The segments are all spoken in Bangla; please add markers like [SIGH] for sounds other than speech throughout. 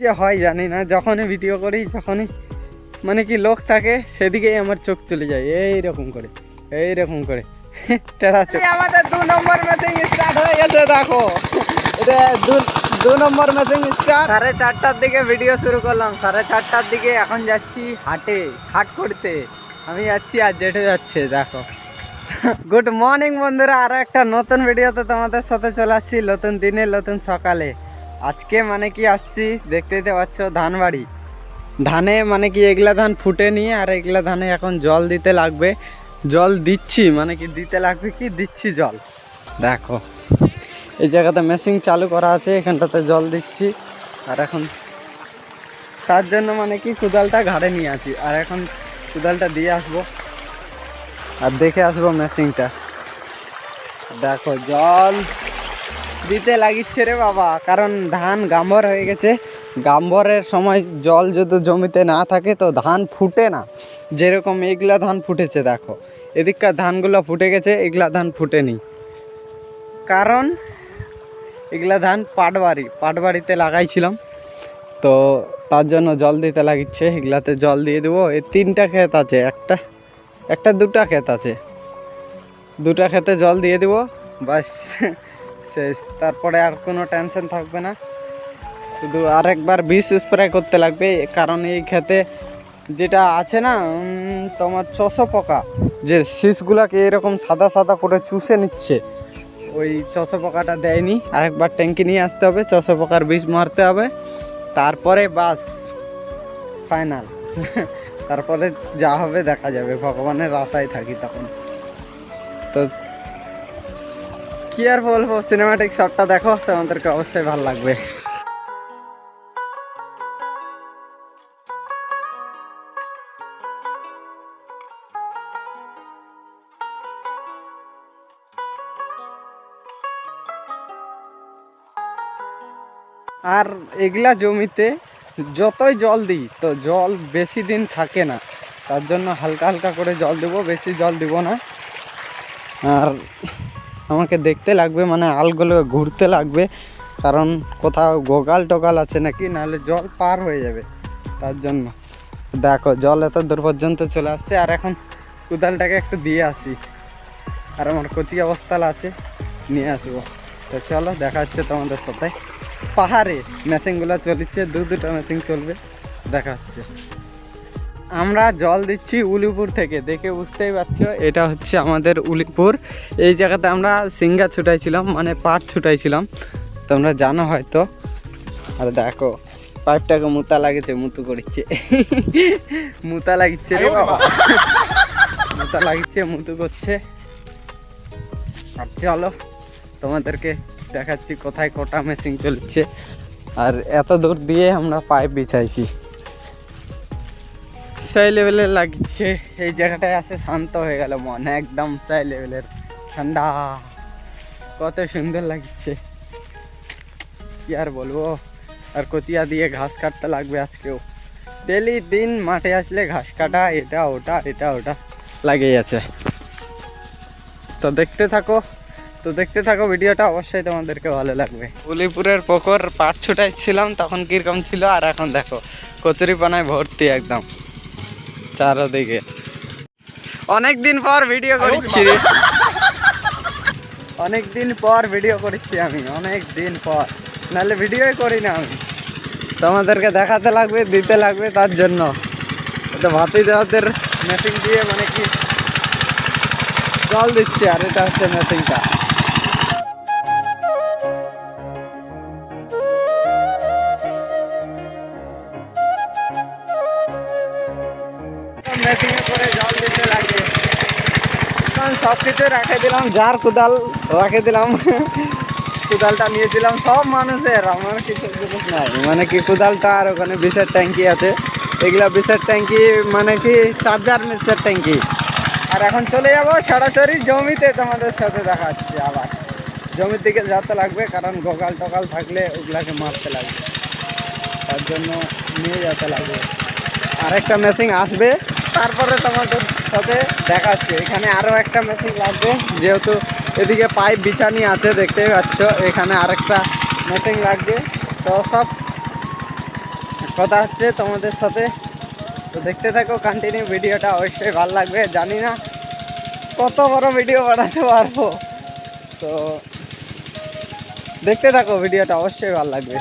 যে হয় জানি না, যখনই ভিডিও করি, যখনই মানে কি লোক থাকে, সেদিকেই আমার চোখ চলে যায়, এইরকম করে এইরকম করে। টেরা চোখ। আমাদের দু নম্বর ম্যাচিং স্টার্ট হয়ে গেছে, দেখো। এটা দু দু নম্বর ম্যাচিং স্টার্ট সাড়ে চারটার দিকে ভিডিও শুরু করলাম। সাড়ে চারটার দিকে এখন যাচ্ছি হাটে, হাট করতে। আমি যাচ্ছি আর জেঠে যাচ্ছে, দেখো। গুড মর্নিং বন্ধুরা, আরও একটা নতুন ভিডিওতে তোমাদের সাথে চলে আসছি, নতুন দিনে, নতুন সকালে। আজকে মানে কি আসছি? দেখতে দেখতে পাচ্ছ ধান বাড়ি ধানে মানে কি এগুলা ধান ফুটে নিয়ে আর এগুলা ধানে এখন জল দিতে লাগবে। জল দিচ্ছি মানে কি দিতে লাগবে কি? দিচ্ছি জল। দেখো, এই জায়গাতে মেশিন চালু করা আছে, এখানটাতে জল দিচ্ছি। আর এখন তার জন্য মানে কি কুদালটা ঘাড়ে নিয়ে আসি। আর এখন কুদালটা দিয়ে আসব। আর দেখে আসব মেশিনটা দেখো, জল দিতে লাগিচ্ছে রে বাবা। কারণ ধান গাম্বর হয়ে গেছে। গাম্বরের সময় জল যদি জমিতে না থাকে তো ধান ফুটে না। যেরকম এগুলা ধান ফুটেছে, দেখো। এদিককার ধানগুলো ফুটে গেছে, এগুলা ধান ফুটেনি। কারণ এগুলা ধান পাটবাড়ি, পাটবাড়িতে লাগাইছিলাম। তো তার জন্য জল দিতে লাগিচ্ছে। এগুলাতে জল দিয়ে দেবো। এই তিনটা ক্ষেত আছে, একটা একটা দুটা ক্ষেত আছে। দুটা ক্ষেতে জল দিয়ে দেবো। বাস। শেষ। তারপরে আর কোনো টেনশন থাকবে না। শুধু আরেকবার বিষ স্প্রে করতে লাগবে, কারণ এই ক্ষেতে যেটা আছে না তোমার চষো পোকা, যে শীষগুলাকে এরকম সাদা সাদা করে চুষে নিচ্ছে, ওই চষো পোকাটা দেয়নি। আরেকবার ট্যাঙ্কি নিয়ে আসতে হবে চষো পোকার বিষ মারতে হবে। তারপরে বাস ফাইনাল [LAUGHS] তারপরে যা হবে দেখা যাবে, ভগবানের আশায় থাকি তখন। তো কি আর বলব সিনেমাটিক শটটা দেখো, তোমাদেরকে অবশ্যই ভালো লাগবে। আর এগুলা জমিতে যতই জল দিই, তো জল বেশি দিন থাকে না। তার জন্য হালকা হালকা করে জল দেবো, বেশি জল দিব না। আর আমাকে দেখতে লাগবে মানে আলগুলো ঘুরতে লাগবে। কারণ কোথাও গোগাল টোগাল আছে নাকি? নাহলে জল পার হয়ে যাবে। তার জন্য। দেখো, জল এত দূর পর্যন্ত চলে আসছে, আর এখন কুদালটাকে একটু দিয়ে আসি। আর আমার কচি অবস্থাল আছে, নিয়ে আসব। তো চলো, দেখা হচ্ছে তোমাদের সাথে। পাহাড়ে মেশিনগুলো চলছে দু দুটো মেশিন চলবে, দেখা হচ্ছে। আমরা জল দিচ্ছি উলিপুর থেকে দেখে বুঝতেই পারছ? এটা হচ্ছে আমাদের উলিপুর। এই জায়গাতে আমরা সিঙ্গা ছুটাইছিলাম মানে পাট ছুটাইছিলাম। তোমরা জানো হয়তো। আর দেখো পাইপটাকে মুতা লাগেছে মুতু করছে। মুতা লাগিচ্ছে রে বাবা। মুতা লাগিচ্ছে মুতু করছে। আর চলো তোমাদেরকে দেখাচ্ছি কোথায় কটা মেশিন চলছে। আর এত দূর দিয়ে আমরা পাইপ বিছাইছি। সেই লেভেলের লাগছে। এই জায়গাটায় আছে, শান্ত হয়ে গেল মন, একদম সেই লেভেলের ঠান্ডা। কত সুন্দর লাগছে। কি আর বলব? আর কচিয়া দিয়ে ঘাস কাটতে লাগবে আজকেও। ডেলি দিন মাঠে আসলে ঘাস কাটা, এটা, ওটা এটা, ওটা লাগেই আছে। তো দেখতে থাকো, তো দেখতে থাকো ভিডিওটা, অবশ্যই তোমাদেরকে ভালো লাগবে। উলিপুরের পুকুর পাট ছুটাইছিলাম, তখন কীরকম ছিল, আর এখন দেখো কচুরি পানায় ভর্তি একদম। চারোদিকে। অনেক দিন পর ভিডিও করছি রে। অনেক দিন পর ভিডিও করছি আমি অনেক দিন পর। নাহলে ভিডিওই করি না আমি। তোমাদেরকে দেখাতে লাগবে, দিতে লাগবে তার জন্য। তো ভাতি দেওয়াদের মেশিন দিয়ে মানে কি জল দিচ্ছে আর এটা হচ্ছে মেশিনটা সব কিছু রাখে দিলাম, যার কুদাল রাখে দিলাম। কুদালটা নিয়েছিলাম সব মানুষের, আমার কিছু জিনিস নাই। মানে কি, কুদালটা আর ওখানে বিষের ট্যাঙ্কি আছে। এগুলা বিষের ট্যাঙ্কি মানে কি চার্জার বিষের ট্যাঙ্কি। আর এখন চলে যাব সরাসরি জমিতে তোমাদের সাথে দেখা আবার। জমির দিকে যেতে লাগবে, কারণ গোগাল টোগাল থাকলে ওগুলাকে মারতে লাগবে। তার জন্য নিয়ে যেতে লাগবে। আরেকটা মেশিন আসবে। তারপরে তোমাদের সাথে দেখাচ্ছি। এখানে আরও একটা মেশিন লাগবে। যেহেতু এদিকে পাইপ বিছানি আছে, দেখতেই পাচ্ছ। এখানে আরেকটা মেশিন লাগবে। তো সব কথা হচ্ছে তোমাদের সাথে। তো দেখতে থাকো কন্টিনিউ ভিডিওটা অবশ্যই ভালো লাগবে। জানি না কত বড় ভিডিও বানাতে পারব। তো দেখতে থাকো, ভিডিওটা অবশ্যই ভালো লাগবে।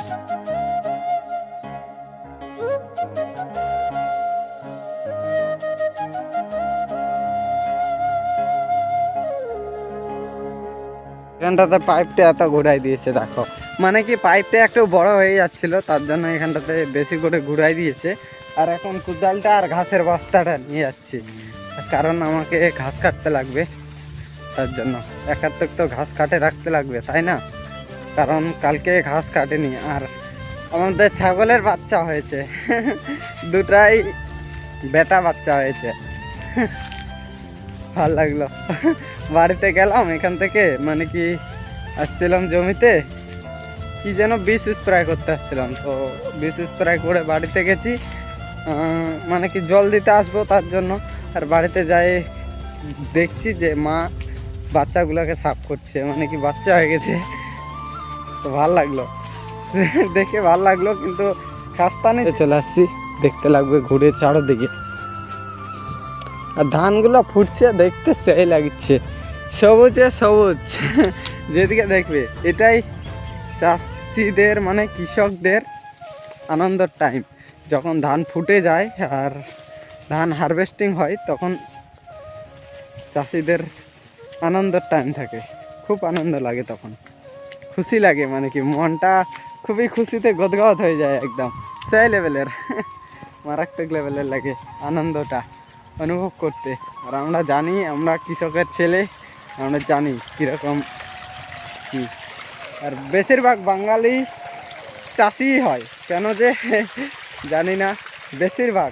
এখানটাতে পাইপটা এত ঘুরাই দিয়েছে, দেখো। মানে কি পাইপটা একটু বড় হয়ে যাচ্ছিল, তার জন্য এখানটাতে বেশি করে ঘুরাই দিয়েছে। আর এখন কুদালটা আর ঘাসের বস্তাটা নিয়ে যাচ্ছি। কারণ আমাকে ঘাস কাটতে লাগবে, তার জন্য। একাত্তর তো ঘাস কাটে রাখতে লাগবে, তাই না? কারণ কালকে ঘাস কাটেনি, আর আমাদের ছাগলের বাচ্চা হয়েছে। [LAUGHS] দুটাই বেটা বাচ্চা হয়েছে। [LAUGHS] ভালো লাগল। বাড়িতে গেলাম, এখান থেকে মানে কি আসছিলাম জমিতে, কি যেন বিষ স্প্রে করতে আসছিলাম। তো বিষ স্প্রে করে বাড়িতে গেছি মানে কি জল দিতে আসব তার জন্য। আর বাড়িতে যাই, দেখছি যে মা বাচ্চাগুলোকে সাফ করছে মানে কি বাচ্চা হয়ে গেছে। তো ভালো লাগল। দেখে ভালো লাগল, কিন্তু খাস্তা নিয়ে চলে আসছি, দেখতে লাগবে ঘুরে চারোদিকে। আর ধানগুলো ফুটছে দেখতে সেই লাগছে। সবুজে সবুজ। [LAUGHS] যেদিকে দেখবে, এটাই চাষিদের মানে কৃষকদের আনন্দের টাইম যখন ধান ফুটে যায় আর ধান হারভেস্টিং হয়, তখন চাষিদের আনন্দের টাইম থাকে। খুব আনন্দ লাগে তখন। খুশি লাগে মানে কি, মনটা খুবই খুশিতে গদগদ হয়ে যায় একদম। সেই লেভেলের [LAUGHS] মারাত্মক লেভেলের লাগে আনন্দটা। অনুভব করতে। আর আমরা জানি, আমরা কৃষকের ছেলে, আমরা জানি কীরকম কী। আর বেশিরভাগ বাঙালি চাষিই হয়, কেন যে [LAUGHS] জানি না। বেশিরভাগ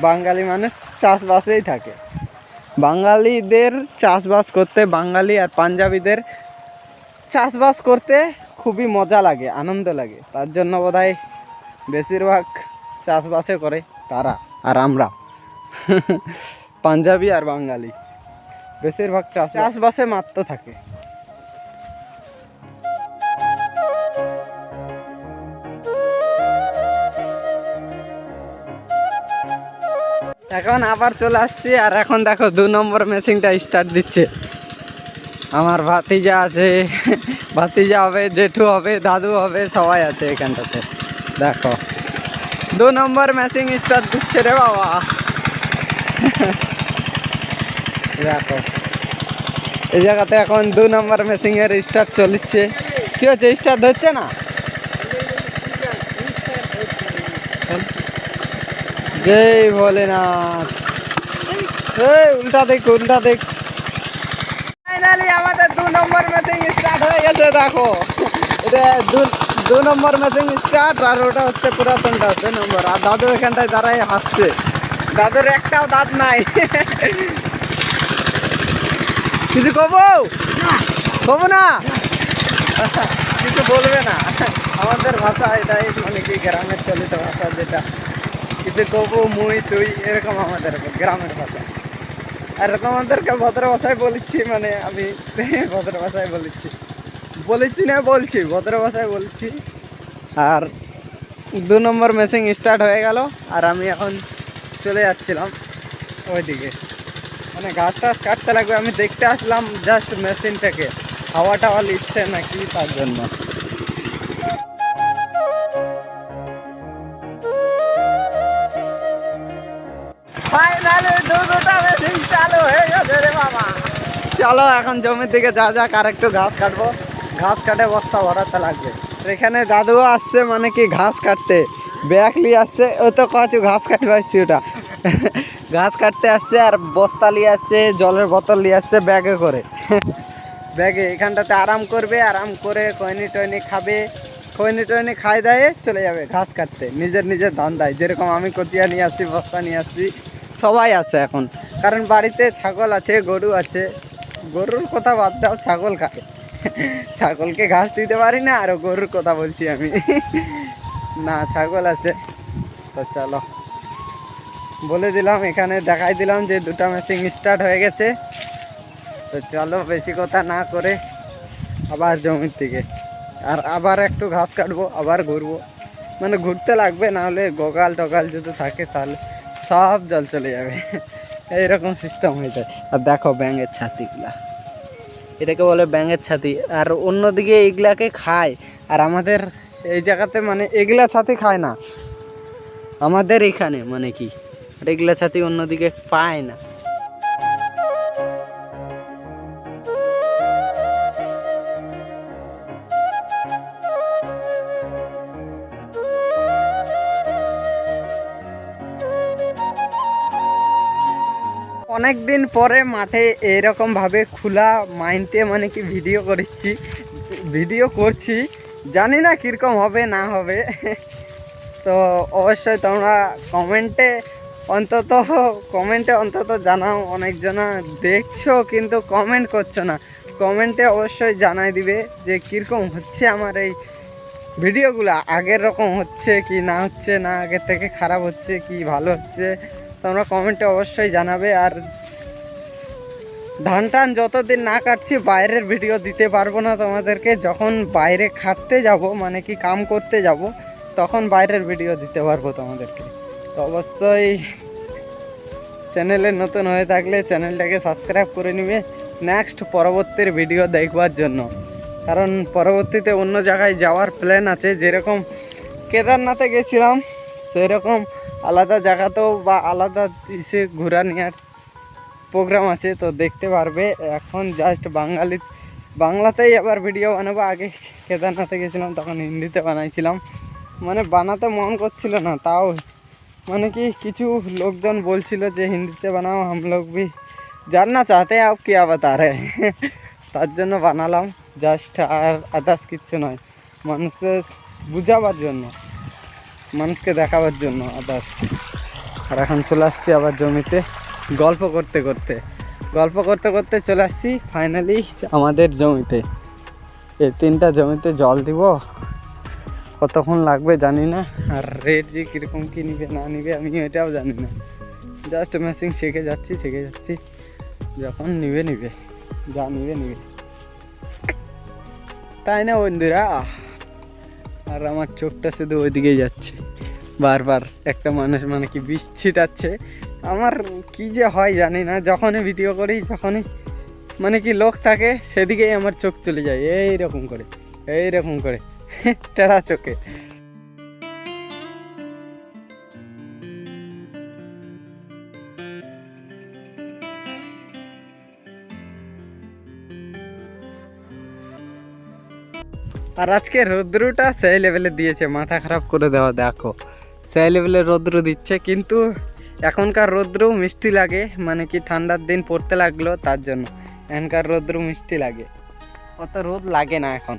বাঙালি মানুষ চাষবাসেই থাকে। বাঙালিদের চাষবাস করতে, বাঙালি আর পাঞ্জাবিদের চাষবাস করতে খুবই মজা লাগে, আনন্দ লাগে। তার জন্য বোধহয় বেশিরভাগ চাষবাসে করে তারা আর আমরা। পাঞ্জাবি আর বাঙালি। বেশিরভাগ চাষ চাষবাসে মাত্র থাকে। এখন আবার চলে আসছি, আর এখন দেখো দু নম্বর মেশিনটা স্টার্ট দিচ্ছে। আমার ভাতিজা আছে, ভাতিজা হবে, জেঠু হবে, দাদু হবে, সবাই আছে এখানটাতে। দেখো। দু নম্বর মেশিন স্টার্ট দিচ্ছে রে বাবা। দেখো। এই জায়গাতে এখন দু নম্বর মেশিনের স্টার্ট চলছে কি হচ্ছে স্টার্ট হচ্ছে না? জয় ভোলেনাথ। এই উল্টা দেখ উল্টা দেখ ফাইনালি আমাদের দু নম্বর ম্যাচিং স্টার্ট হয়ে গেছে দেখো। এটা দু দু নম্বর ম্যাচিং স্টার্ট আর ওটা হচ্ছে পুরাতনটা হচ্ছে নম্বর। আর দাদু এখানটায় দাঁড়াই হাসছে। দাদুর একটাও দাঁত নাই। কিছু কবো? কবো না? কিছু বলবে না। আমাদের ভাষা এটাই মানে কি গ্রামের চলিত ভাষা যেটা। কিছু কবো মুই তুই এরকম আমাদের গ্রামের ভাষা। আর তোমাদেরকে ভদ্র ভাষায় বলেছি মানে আমি ভদ্র ভাষায় বলেছি। বলেছি না বলছি ভদ্র ভাষায় বলছি। আর দু নম্বর মেশিন স্টার্ট হয়ে গেল আর আমি এখন চলে যাচ্ছিলাম ওইদিকে। মানে ঘাস টাস কাটতে লাগবে, আমি দেখতে আসলাম জাস্ট মেশিনটাকে। হাওয়া টাওয়া লিচ্ছে নাকি তার জন্য। গেছে চলো এখন জমির দিকে যা যাক, আর একটু ঘাস কাটবো। ঘাস কাটে বস্তা ভরাতে লাগবে। এখানে দাদুও আসছে মানে কি ঘাস কাটতে। ব্যাগ নিয়ে আসছে, ও তো কচু ঘাস কাটবে আসছি ওটা। ঘাস কাটতে আসছে, আর বস্তা নিয়ে আসছে, জলের বোতল নিয়ে আসছে ব্যাগে করে। ব্যাগে এখানটাতে আরাম করবে, আরাম করে কয়নি টয়নি খাবে। কয়নি টয়নি খাই দায়ে চলে যাবে ঘাস কাটতে, নিজের নিজের ধান্দায়। যেরকম আমি কচিয়া নিয়ে আসছি, বস্তা নিয়ে আসছি, সবাই আছে এখন। কারণ বাড়িতে ছাগল আছে, গরু আছে। গরুর কথা বাদ দাও, ছাগল খায়। ছাগলকে ঘাস দিতে পারি না, আর গরুর কথা বলছি আমি। না, ছাগল আছে। তো চলো। বলে দিলাম, এখানে দেখাই দিলাম যে দুটা মেশিন স্টার্ট হয়ে গেছে। তো চলো, বেশি কথা না করে আবার জমির দিকে। আর আবার একটু ঘাস কাটবো, আবার ঘুরবো। মানে ঘুরতে লাগবে, না হলে গোগাল টোগাল যদি থাকে তাহলে সব জল চলে যাবে। এইরকম সিস্টেম হয়ে যায়। আর দেখো ব্যাঙের ছাতিগুলা। এটাকে বলে ব্যাঙের ছাতি। আর অন্যদিকে এগুলাকে খায়। আর আমাদের এই জায়গাতে মানে এগুলা ছাতি খায় না। আমাদের এখানে মানে কি আর এগুলা ছাতি অন্যদিকে পায় না। অনেক দিন পরে মাঠে এরকম ভাবে খোলা মাইন্ডে মানে কি ভিডিও করেছি, ভিডিও করছি। জানি না কীরকম হবে, না হবে। তো অবশ্যই তোমরা কমেন্টে অন্তত কমেন্টে অন্তত জানাও, অনেকজনা দেখছ কিন্তু কমেন্ট করছ না। কমেন্টে অবশ্যই জানাই দিবে যে কীরকম হচ্ছে আমার এই ভিডিওগুলো, আগের রকম হচ্ছে কি না হচ্ছে, না আগের থেকে খারাপ হচ্ছে, কি ভালো হচ্ছে। তোমরা কমেন্টে অবশ্যই জানাবে। আর ধান টান যতদিন না কাটছি, বাইরের ভিডিও দিতে পারব না তোমাদেরকে। যখন বাইরে খাটতে যাব মানে কি কাম করতে যাব, তখন বাইরের ভিডিও দিতে পারব তোমাদেরকে। তো অবশ্যই চ্যানেলে নতুন হয়ে থাকলে চ্যানেলটাকে সাবস্ক্রাইব করে নিবে। নেক্সট পরবর্তীর ভিডিও দেখবার জন্য। কারণ পরবর্তীতে অন্য জায়গায় যাওয়ার প্ল্যান আছে, যেরকম কেদারনাথে গেছিলাম, সেরকম আলাদা জায়গাতেও বা আলাদা ইসে ঘোরা নেওয়ার প্রোগ্রাম আছে, তো দেখতে পারবে। এখন জাস্ট বাঙালি, বাংলাতেই আবার ভিডিও বানাবো। আগে কেদারনাথে গেছিলাম, তখন হিন্দিতে বানাইছিলাম। মানে বানাতে মন করছিল না, তাও। মানে কি, কিছু লোকজন বলছিল যে হিন্দিতে বানাও, হাম লোক যার না চাতে আপ কি আবার তারে [LAUGHS] তার জন্য বানালাম জাস্ট আর আদার্স কিচ্ছু নয়। মানুষের বুঝাবার জন্য, মানুষকে দেখাবার জন্য আদার্স আর এখন চলে আসছি আবার জমিতে। গল্প করতে করতে। গল্প করতে করতে চলে আসছি ফাইনালি আমাদের জমিতে। এই তিনটা জমিতে জল দিব। কতক্ষণ লাগবে জানি না। আর রেট যে কীরকম কী নিবে না নিবে আমি এটাও জানি না। জাস্ট মেশিন শিখে যাচ্ছি শিখে যাচ্ছি। যখন নিবে নিবে। যা নিবে নিবে। তাই না বন্ধুরা? আর আমার চোখটা শুধু ওইদিকেই যাচ্ছে। বারবার একটা মানুষ মানে কি বিষ ছিটাচ্ছে। আমার কি যে হয় জানি না, যখনই ভিডিও করি, যখনই মানে কি লোক থাকে, সেদিকেই আমার চোখ চলে যায় এই রকম করে এই রকম করে, [LAUGHS] টেরা চোখে। আর আজকে রৌদ্রটা সেই লেভেলে দিয়েছে, মাথা খারাপ করে দেওয়া, দেখো। সেই লেভেলে রৌদ্র দিচ্ছে, কিন্তু এখনকার রৌদ্র মিষ্টি লাগে মানে কি ঠান্ডার দিন পড়তে লাগল তার জন্য। এখনকার রৌদ্র মিষ্টি লাগে। অত রোদ লাগে না এখন।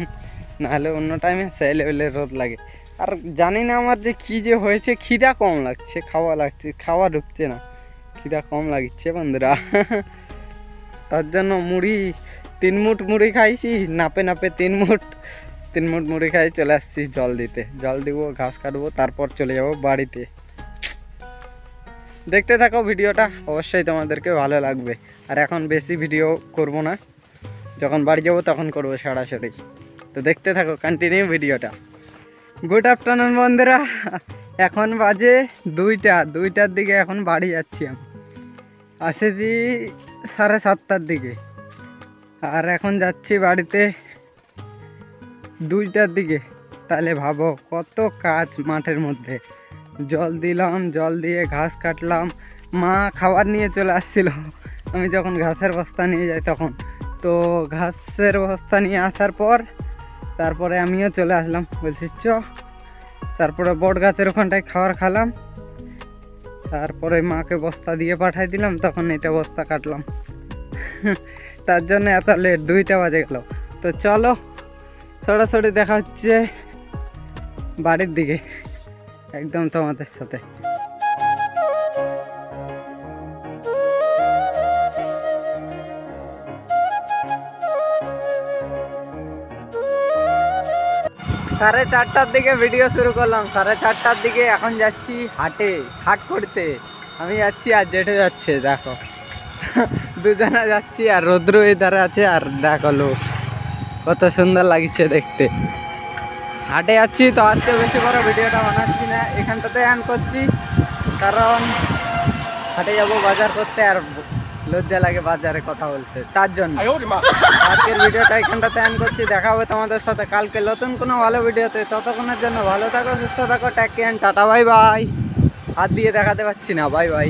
[LAUGHS] নাহলে অন্য টাইমে সেই লেভেলের রোদ লাগে। আর জানি না আমার যে কী যে হয়েছে, খিদা কম লাগছে, খাওয়া লাগছে, খাওয়া ঢুকছে না। খিদা কম লাগছে বন্ধুরা। [LAUGHS] তার জন্য মুড়ি, তিন মুঠ মুড়ি খাইছি, নাপে নাপে তিন মুঠ তিন মুঠ মুড়ি খাই চলে আসছি জল দিতে। জল দিব, ঘাস কাটবো, তারপর চলে যাব বাড়িতে। দেখতে থাকো ভিডিওটা, অবশ্যই তোমাদেরকে ভালো লাগবে। আর এখন বেশি ভিডিও করব না, যখন বাড়ি যাব তখন করব সরাসরি। তো দেখতে থাকো কন্টিনিউ ভিডিওটা। গুড আফটারনুন বন্ধুরা। এখন বাজে দুইটা, দুইটার দিকে এখন বাড়ি যাচ্ছি আমি। আসেছি সাড়ে সাতটার দিকে। আর এখন যাচ্ছি বাড়িতে দুইটার দিকে। তাহলে ভাবো কত কাজ মাঠের মধ্যে। জল দিলাম, জল দিয়ে ঘাস কাটলাম। মা খাবার নিয়ে চলে আসছিল। আমি যখন ঘাসের বস্তা নিয়ে যাই তখন। তো ঘাসের বস্তা নিয়ে আসার পর তারপরে আমিও চলে আসলাম। বলছি, চ। তারপরে বট গাছের ওখানটায় খাবার খালাম। তারপরে মাকে বস্তা দিয়ে পাঠাই দিলাম। তখন এটা বস্তা কাটলাম। তার জন্য এত লেট দুইটা বাজে গেল। তো চলো, সরাসরি দেখা হচ্ছে বাড়ির দিকে। একদম তোমাদের সাথে। সাড়ে চারটার দিকে ভিডিও শুরু করলাম। সাড়ে চারটার দিকে এখন যাচ্ছি হাটে, হাট করতে। আমি যাচ্ছি আর জেঠে যাচ্ছে, দেখো। দুজনা যাচ্ছি আর রৌদ্র এই ধারে আছে আর দেখো লোক। কত সুন্দর লাগছে দেখতে। হাটে যাচ্ছি তো আজকে বেশি করে ভিডিওটা বানাচ্ছি না। এখানটাতে অ্যান করছি কারণ হাটে যাব বাজার করতে আর লজ্জা লাগে বাজারে কথা বলতে তার জন্য। আজকের ভিডিওটা এখানটাতে অ্যান করছি দেখা হবে তোমাদের সাথে কালকে নতুন কোনো ভালো ভিডিওতে ততক্ষণের জন্য ভালো থাকো সুস্থ থাকো ট্যাক টাটা বাই বাই হাত দিয়ে দেখাতে পাচ্ছি না বাই বাই